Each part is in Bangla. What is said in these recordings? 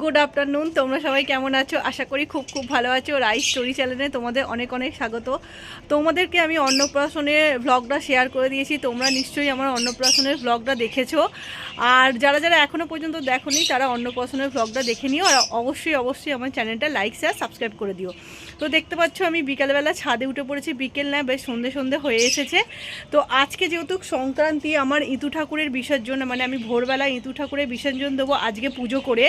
গুড আফটারনুন তোমরা সবাই কেমন আছো? আশা করি খুব খুব ভালো আছো। রাই স্টোরি চ্যানেলে তোমাদের অনেক অনেক স্বাগত। তোমাদেরকে আমি অন্নপ্রাশনের ভ্লগটা শেয়ার করে দিয়েছি। তোমরা নিশ্চয়ই আমার অন্নপ্রাশনের ভ্লগটা দেখেছ। আর যারা যারা এখনও পর্যন্ত দেখোনি, তারা অন্নপ্রাশনের ভ্লগটা দেখে নিও। আর অবশ্যই অবশ্যই আমার চ্যানেলটা লাইক শেয়ার সাবস্ক্রাইব করে দিও। তো দেখতে পাচ্ছ আমি বিকালবেলা ছাদে উঠে পড়েছি, বিকেল না, বেশ সন্ধে সন্ধে হয়ে এসেছে তো আজকে যেহেতু সংক্রান্তি, আমার ইতু ঠাকুরের বিসর্জন মানে আমি ভোরবেলা ইঁতু ঠাকুরের বিসর্জন দেবো আজকে পুজো করে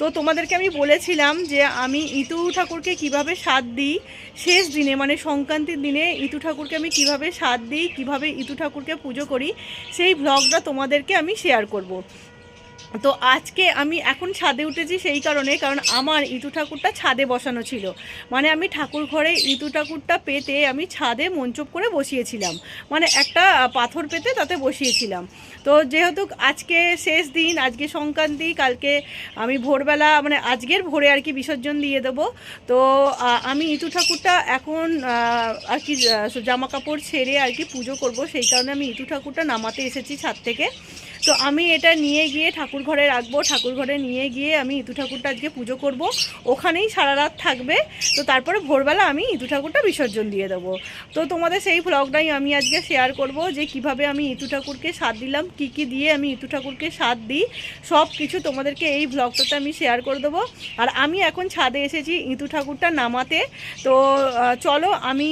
তো তোমাদেরকে আমি বলেছিলাম যে আমি ইতু ঠাকুরকে কীভাবে স্বাদ দিই, শেষ দিনে মানে সংক্রান্তির দিনে ইতু ঠাকুরকে আমি কীভাবে স্বাদ দিই, কীভাবে ইতু ঠাকুরকে পুজো করি, সেই ভ্লগটা তোমাদেরকে আমি শেয়ার করব। তো আজকে আমি এখন ছাদে উঠেছি সেই কারণে, কারণ আমার ইতু ঠাকুরটা ছাদে বসানো ছিল। মানে আমি ঠাকুর ঘরে ইতু ঠাকুরটা পেতে আমি ছাদে মঞ্চপ করে বসিয়েছিলাম। মানে একটা পাথর পেতে তাতে বসিয়েছিলাম। তো যেহেতু আজকে শেষ দিন, আজকে সংক্রান্তি, কালকে আমি ভোরবেলা মানে আজকের ভোরে আর কি বিসর্জন দিয়ে দেবো। তো আমি ইতু ঠাকুরটা এখন আর কি জামা কাপড় ছেড়ে আর কি পুজো করব। সেই কারণে আমি ইতু ঠাকুরটা নামাতে এসেছি ছাদ থেকে। তো আমি এটা নিয়ে গিয়ে ঠাকুর ঘরে রাখব, ঠাকুর ঘরে নিয়ে গিয়ে আমি ইতু ঠাকুরটা আজকে পুজো করব। ওখানেই সারা রাত থাকবে। তো তারপরে ভোরবেলা আমি ইতু ঠাকুরটা বিসর্জন দিয়ে দেবো। তো তোমাদের সেই ব্লগটাই আমি আজকে শেয়ার করব যে কীভাবে আমি ইতু ঠাকুরকে স্বাদ দিলাম, কি কি দিয়ে আমি ইতু ঠাকুরকে স্বাদ দিই সব কিছু তোমাদেরকে এই ব্লগটাতে আমি শেয়ার করে দেবো। আর আমি এখন ছাদে এসেছি ইতু ঠাকুরটা নামাতে। তো চলো আমি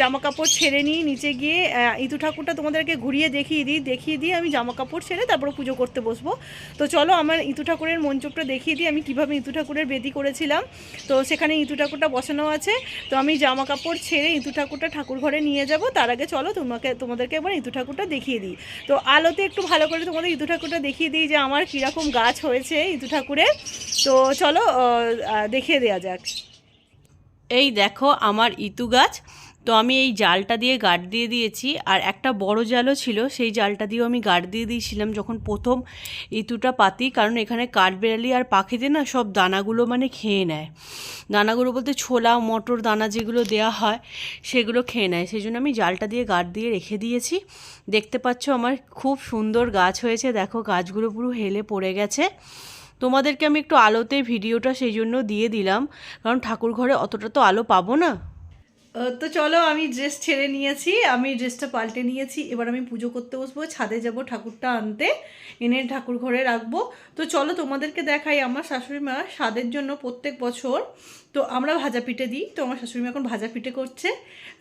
জামা কাপড় ছেড়ে নিই, নিচে গিয়ে ইতু ঠাকুরটা তোমাদেরকে ঘুরিয়ে দেখিয়ে দিই, দেখিয়ে দিয়ে আমি জামা কাপড় ছেড়ে তারপর পুজো করতে বসবো। তো চলো আমার ইতু ঠাকুরের মঞ্চপটা দেখিয়ে দিই, আমি কীভাবে ইতু ঠাকুরের বেদি করেছিলাম। তো সেখানে ইতু ঠাকুরটা বসানো আছে, তো আমি জামা কাপড় ছেড়ে ইতু ঠাকুরটা ঠাকুর ঘরে নিয়ে যাব। তার আগে চলো তোমাকে, তোমাদেরকে একবার ইতু ঠাকুরটা দেখিয়ে দিই। তো আলোতে একটু ভালো করে তোমাদের ইতু ঠাকুরটা দেখিয়ে দিই যে আমার কীরকম গাছ হয়েছে ইতু ঠাকুরের। তো চলো দেখিয়ে দেওয়া যাক। এই দেখো আমার ইতু গাছ। তো আমি এই জালটা দিয়ে গার্ড দিয়ে দিয়েছি, আর একটা বড় জালও ছিল, সেই জালটা দিয়েও আমি গার্ড দিয়ে দিয়েছিলাম যখন প্রথম ইতুটা পাতি, কারণ এখানে কাঠবেড়ালি আর পাখিতে না সব দানাগুলো মানে খেয়ে নেয়। দানাগুলো বলতে ছোলা, মটর দানা যেগুলো দেওয়া হয়, সেগুলো খেয়ে নেয়। সেই জন্য আমি জালটা দিয়ে গার্ড দিয়ে রেখে দিয়েছি। দেখতে পাচ্ছ আমার খুব সুন্দর গাছ হয়েছে, দেখো গাছগুলো পুরো হেলে পড়ে গেছে। তোমাদেরকে আমি একটু আলোতে ভিডিওটা সেই জন্য দিয়ে দিলাম, কারণ ঠাকুর ঘরে অতটা তো আলো পাবো না। তো চলো, আমি ড্রেস ছেড়ে নিয়েছি, আমি ড্রেসটা পাল্টে নিয়েছি, এবার আমি পুজো করতে বসবো, ছাদে যাব, ঠাকুরটা আনতে, এনে ঠাকুর ঘরে রাখব। তো চলো, তোমাদেরকে দেখাই, আমার শাশুড়ি মা স্বাদের জন্য প্রত্যেক বছর, তো আমরা ভাজা পিঠে দিই, তো আমার শাশুড়ি মা এখন ভাজা পিঠে করছে।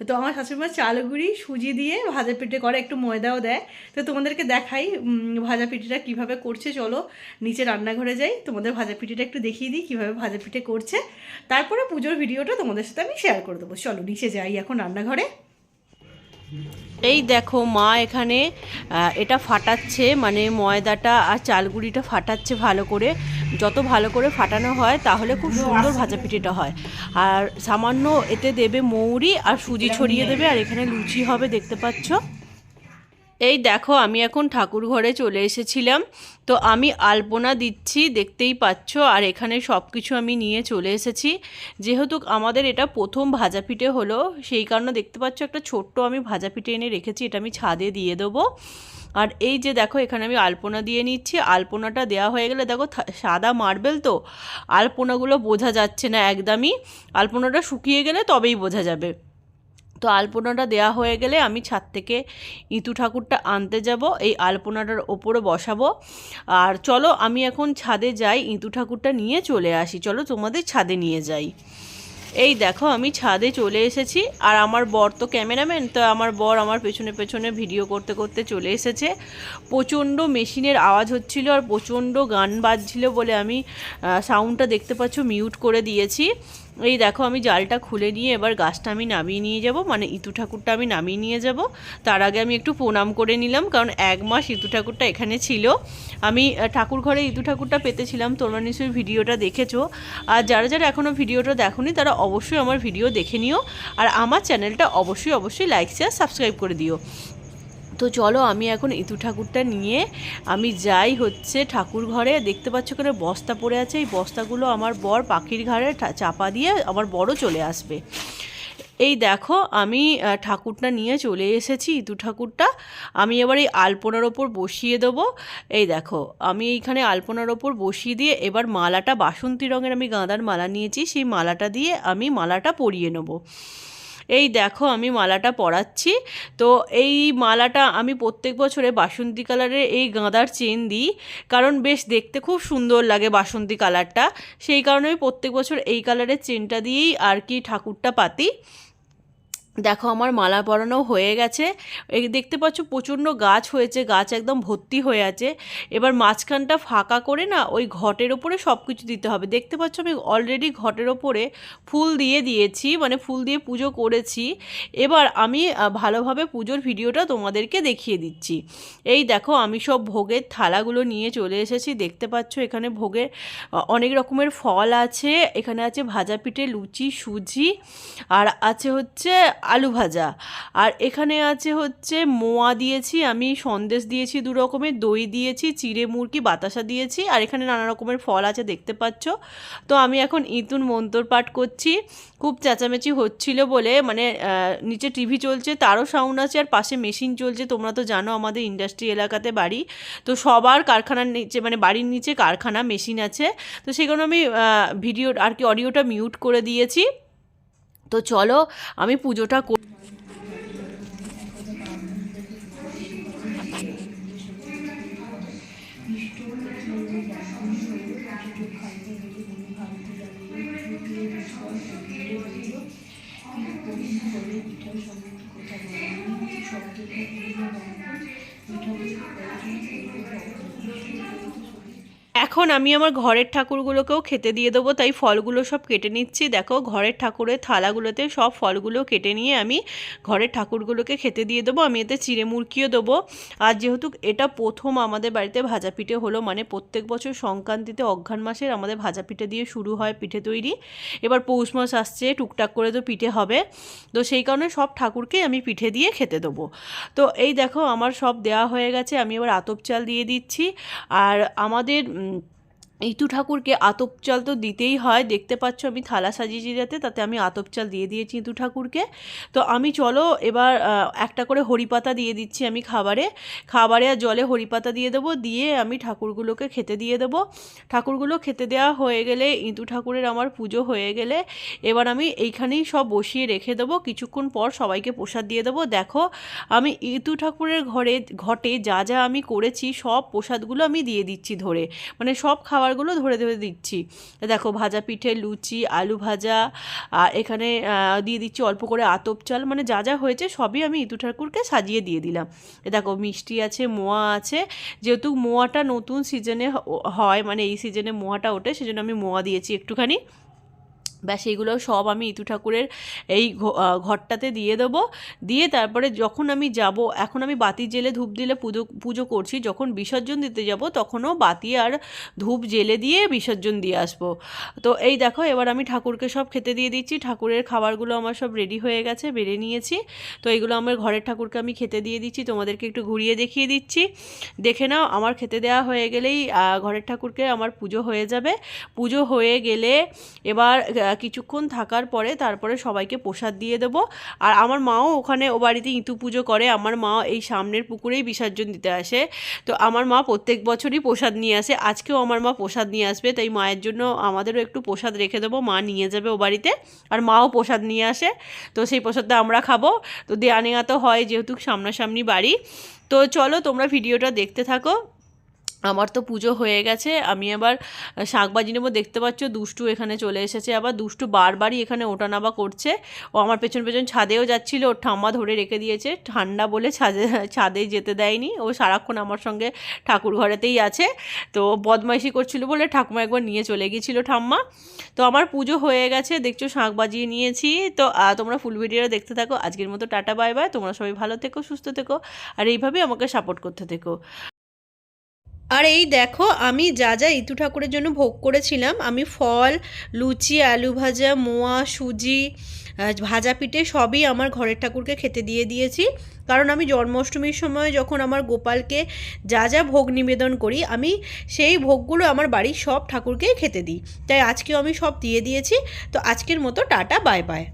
তো আমার শাশুড়ি মা চাল, গুঁড়ি, সুজি দিয়ে ভাজা পিঠে করে, একটু ময়দাও দেয়। তো তোমাদেরকে দেখাই ভাজা পিঠেটা কীভাবে করছে, চলো, নিচে রান্নাঘরে যাই, তোমাদের ভাজা পিঠেটা একটু দেখিয়ে দিই, কীভাবে ভাজা পিঠে করছে। তারপরে পুজোর ভিডিওটা তোমাদের সাথে আমি শেয়ার করে দেবো। চলো, নিচে যাই এখন রান্নাঘরে। এই দেখো মা এখানে এটা ফাটাচ্ছে মানে ময়দাটা আর চালগুড়িটা ফাটাচ্ছে ভালো করে। যত ভালো করে ফাটানো হয়, তাহলে খুব সুন্দর ভাজা পিঠেটা হয়। আর সামান্য এতে দেবে মৌরি আর সুজি ছড়িয়ে দেবে, আর এখানে লুচি হবে, দেখতে পাচ্ছ? এই দেখো, আমি এখন ঠাকুর ঘরে চলে এসেছিলাম। তো আমি আলপনা দিচ্ছি, দেখতেই পাচ্ছ। আর এখানে সব কিছু আমি নিয়ে চলে এসেছি। যেহেতু আমাদের এটা প্রথম ভাজা পিঠে হলো, সেই কারণে দেখতে পাচ্ছ একটা ছোট্ট আমি ভাজা পিঠে এনে রেখেছি, এটা আমি ছাদে দিয়ে দেবো। আর এই যে দেখো, এখানে আমি আলপনা দিয়ে নিচ্ছি। আলপনাটা দেওয়া হয়ে গেলে দেখো সাদা মার্বেল তো, আলপনাগুলো বোঝা যাচ্ছে না একদমই। আলপনাটা শুকিয়ে গেলে তবেই বোঝা যাবে। তো আলপনাটা দেওয়া হয়ে গেলে আমি ছাদ থেকে ইঁতু ঠাকুরটা আনতে যাব, এই আলপনাটার ওপরে বসাবো। আর চলো আমি এখন ছাদে যাই ইঁতু ঠাকুরটা নিয়ে চলে আসি। চলো তোমাদের ছাদে নিয়ে যাই। এই দেখো আমি ছাদে চলে এসেছি। আর আমার বর তো ক্যামেরাম্যান, তো আমার বর আমার পেছনে পেছনে ভিডিও করতে করতে চলে এসেছে। প্রচণ্ড মেশিনের আওয়াজ হচ্ছিল আর প্রচণ্ড গান বাজছিল বলে আমি সাউন্ডটা দেখতে পাচ্ছ মিউট করে দিয়েছি। এই দেখো, আমি জালটা খুলে নিয়ে এবার গাছটা আমি নামিয়ে নিয়ে যাব। মানে ইতু ঠাকুরটা আমি নামিয়ে নিয়ে যাব। তার আগে আমি একটু প্রণাম করে নিলাম, কারণ এক মাস ইতু ঠাকুরটা এখানে ছিল। আমি ঠাকুর ঘরে ইতু ঠাকুরটা পেতেছিলাম, তোমরা নিশ্চয়ই ভিডিওটা দেখেছ। আর যারা যারা এখনও ভিডিওটা দেখোনি, তারা অবশ্যই আমার ভিডিও দেখে নিও। আর আমার চ্যানেলটা অবশ্যই অবশ্যই লাইক শেয়ার সাবস্ক্রাইব করে দিও। তো চলো আমি এখন ইতু ঠাকুরটা নিয়ে আমি যাই হচ্ছে ঠাকুর ঘরে। দেখতে পাচ্ছ করে বস্তা পড়ে আছে। এই বস্তাগুলো আমার বর পাখির ঘাড়ে চাপা দিয়ে আমার বড় চলে আসবে। এই দেখো আমি ঠাকুরটা নিয়ে চলে এসেছি ইতু ঠাকুরটা। আমি এবার এই আলপনার ওপর বসিয়ে দেবো। এই দেখো, আমি এইখানে আলপনার ওপর বসিয়ে দিয়ে এবার মালাটা, বাসন্তী রঙের আমি গাঁদার মালা নিয়েছি। সেই মালাটা দিয়ে আমি মালাটা পরিয়ে নেব। এই দেখো আমি মালাটা পরাচ্ছি। তো এই মালাটা আমি প্রত্যেক বছরে বাসন্তী কালারের এই গাঁদার চেন দিই, কারণ বেশ দেখতে খুব সুন্দর লাগে বাসন্তী কালারটা। সেই কারণে আমি প্রত্যেক বছর এই কালারের চেনটা দিয়েই আর কি ঠাকুরটা পাতি। দেখো, আমার মালা পরানো হয়ে গেছে। দেখতে পাচ্ছ, প্রচণ্ড গাছ হয়েছে, গাছ একদম ভর্তি হয়ে আছে। এবার মাঝখানটা ফাঁকা করে না, ওই ঘটের ওপরে সব কিছু দিতে হবে। দেখতে পাচ্ছ, আমি অলরেডি ঘটের ওপরে ফুল দিয়ে দিয়েছি মানে ফুল দিয়ে পুজো করেছি। এবার আমি ভালোভাবে পুজোর ভিডিওটা তোমাদেরকে দেখিয়ে দিচ্ছি। এই দেখো, আমি সব ভোগের থালাগুলো নিয়ে চলে এসেছি। দেখতে পাচ্ছ, এখানে ভোগের অনেক রকমের ফল আছে। এখানে আছে ভাজা পিঠে লুচি, সুজি। আর আছে হচ্ছে আলু ভাজা। আর এখানে আছে হচ্ছে মোয়া দিয়েছি, আমি সন্দেশ দিয়েছি দু রকমের, দই দিয়েছি, চিড়ে মুরগি, বাতাসা দিয়েছি, আর এখানে নানা রকমের ফল আছে, দেখতে পাচ্ছ। তো আমি এখন ইতুন মন্তর পাঠ করছি। খুব চেঁচামেচি হচ্ছিল বলে মানে নিচে টিভি চলছে, তারও সাউন্ড আছে, আর পাশে মেশিন চলছে, তোমরা তো জানো আমাদের ইন্ডাস্ট্রি এলাকাতে বাড়ি। তো সবার কারখানার নিচে মানে বাড়ির নিচে কারখানা মেশিন আছে। তো কারণে আমি ভিডিও আর কি অডিওটা মিউট করে দিয়েছি। তো চলো আমি পুজোটা এখন আমি আমার ঘরের ঠাকুরগুলোকেও খেতে দিয়ে দেবো, তাই ফলগুলো সব কেটে নিচ্ছি। দেখো, ঘরের ঠাকুরের থালাগুলোতে সব ফলগুলো কেটে নিয়ে আমি ঘরের ঠাকুরগুলোকে খেতে দিয়ে দেবো। আমি এতে চিড়ে মুরকিও দেবো। আর যেহেতু এটা প্রথম আমাদের বাড়িতে ভাজা পিঠে হলো মানে প্রত্যেক বছর সংক্রান্তিতে অঘ্রাণ মাসের আমাদের ভাজা পিঠে দিয়ে শুরু হয় পিঠে তৈরি। এবার পৌষ মাস আসছে, টুকটাক করে তো পিঠে হবে। তো সেই কারণে সব ঠাকুরকেই আমি পিঠে দিয়ে খেতে দেবো। তো এই দেখো, আমার সব দেওয়া হয়ে গেছে, আমি এবার আতপ চাল দিয়ে দিচ্ছি। আর আমাদের ইতু ঠাকুরকে আতপ চাল তো দিতেই হয়, দেখতে পাচ্ছ আমি থালা সাজিয়েছি যাতে, তাতে আমি আতপ চাল দিয়ে দিয়েছি ইতু ঠাকুরকে। তো আমি চলো এবার একটা করে হরিপাতা দিয়ে দিচ্ছি আমি খাবারে। খাবারে আর জলে হরিপাতা দিয়ে দেবো, দিয়ে আমি ঠাকুরগুলোকে খেতে দিয়ে দেবো। ঠাকুরগুলো খেতে দেওয়া হয়ে গেলে ইতু ঠাকুরের আমার পুজো হয়ে গেলে, এবার আমি এইখানেই সব বসিয়ে রেখে দেবো। কিছুক্ষণ পর সবাইকে প্রসাদ দিয়ে দেবো। দেখো, আমি ইতু ঠাকুরের ঘরে, ঘটে যা যা আমি করেছি, সব প্রসাদগুলো আমি দিয়ে দিচ্ছি ধরে। মানে সব খাবারগুলো ধরে ধরে দিচ্ছি। দেখো ভাজা পিঠে, লুচি, আলু ভাজা আর এখানে দিয়ে দিচ্ছি অল্প করে আতপ চাল। মানে যা যা হয়েছে সবই আমি ইতু ঠাকুরকে সাজিয়ে দিয়ে দিলাম। এ দেখো মিষ্টি আছে, মোয়া আছে। যেহেতু মোয়াটা নতুন সিজনে হয় মানে এই সিজনে মোয়াটা ওঠে, সেজন্য আমি মোয়া দিয়েছি একটুখানি। ব্যাস এইগুলো সব আমি ইতু ঠাকুরের এই ঘরটাতে দিয়ে দেবো। দিয়ে তারপরে যখন আমি যাব, এখন আমি বাতি জেলে ধূপ দিলে পুজো পুজো করছি, যখন বিসর্জন দিতে যাব, তখনও বাতি আর ধূপ জেলে দিয়ে বিসর্জন দিয়ে আসব। তো এই দেখো, এবার আমি ঠাকুরকে সব খেতে দিয়ে দিচ্ছি, ঠাকুরের খাবারগুলো আমার সব রেডি হয়ে গেছে, বেড়ে নিয়েছি। তো এইগুলো আমার ঘরের ঠাকুরকে আমি খেতে দিয়ে দিচ্ছি, তোমাদেরকে একটু ঘুরিয়ে দেখিয়ে দিচ্ছি। দেখে নাও, আমার খেতে দেওয়া হয়ে গেলেই ঘরের ঠাকুরকে আমার পুজো হয়ে যাবে। পুজো হয়ে গেলে এবার কিছুক্ষণ থাকার পরে তারপরে সবাইকে প্রসাদ দিয়ে দেবো। আর আমার মাও ওখানে ও বাড়িতে ইঁতু পুজো করে। আমার মা এই সামনের পুকুরেই বিসর্জন দিতে আসে। তো আমার মা প্রত্যেক বছরই প্রসাদ নিয়ে আসে। আজকেও আমার মা প্রসাদ নিয়ে আসবে। তাই মায়ের জন্য আমাদেরও একটু প্রসাদ রেখে দেবো। মা নিয়ে যাবে ও বাড়িতে। আর মাও প্রসাদ নিয়ে আসে। তো সেই প্রসাদটা আমরা খাব। তো দেয়া নেওয়া তো হয় যেহেতু সামনাসামনি বাড়ি। তো চলো তোমরা ভিডিওটা দেখতে থাকো। আমার তো পুজো হয়ে গেছে, আমি আবার শাক বাজি নেব। দেখতে পাচ্ছ, দুষ্টু এখানে চলে এসেছে। আবার দুষ্টু বারবারই এখানে ওঠানাবা করছে। ও আমার পেছন পেছন ছাদেও যাচ্ছিল, ওর ঠাম্মা ধরে রেখে দিয়েছে। ঠান্ডা বলে ছাদে ছাদে যেতে দেয়নি। ও সারাক্ষণ আমার সঙ্গে ঠাকুর ঘরেতেই আছে। তো বদমাইশি করছিল বলে ঠাকুমা একবার নিয়ে চলে গিয়েছিল ঠাম্মা। তো আমার পুজো হয়ে গেছে, দেখছ শাক বাজিয়ে নিয়েছি। তো তোমরা ফুল ভিডিওটা দেখতে থাকো। আজকের মতো টাটা, বাই বাই। তোমরা সবাই ভালো থেকো, সুস্থ থেকো। আর এইভাবেই আমাকে সাপোর্ট করতে থেকো। আর এই দেখো, আমি যা যা ইতু ঠাকুরের জন্য ভোগ করেছিলাম, আমি ফল, লুচি, আলু ভাজা, মোয়া, সুজি ভাজা পিঠে সবই আমার ঘরের ঠাকুরকে খেতে দিয়ে দিয়েছি। কারণ আমি জন্মাষ্টমীর সময় যখন আমার গোপালকে যা যা ভোগ নিবেদন করি, আমি সেই ভোগগুলো আমার বাড়ির সব ঠাকুরকেই খেতে দিই। তাই আজকেও আমি সব দিয়ে দিয়েছি। তো আজকের মতো টাটা, বাই বাই।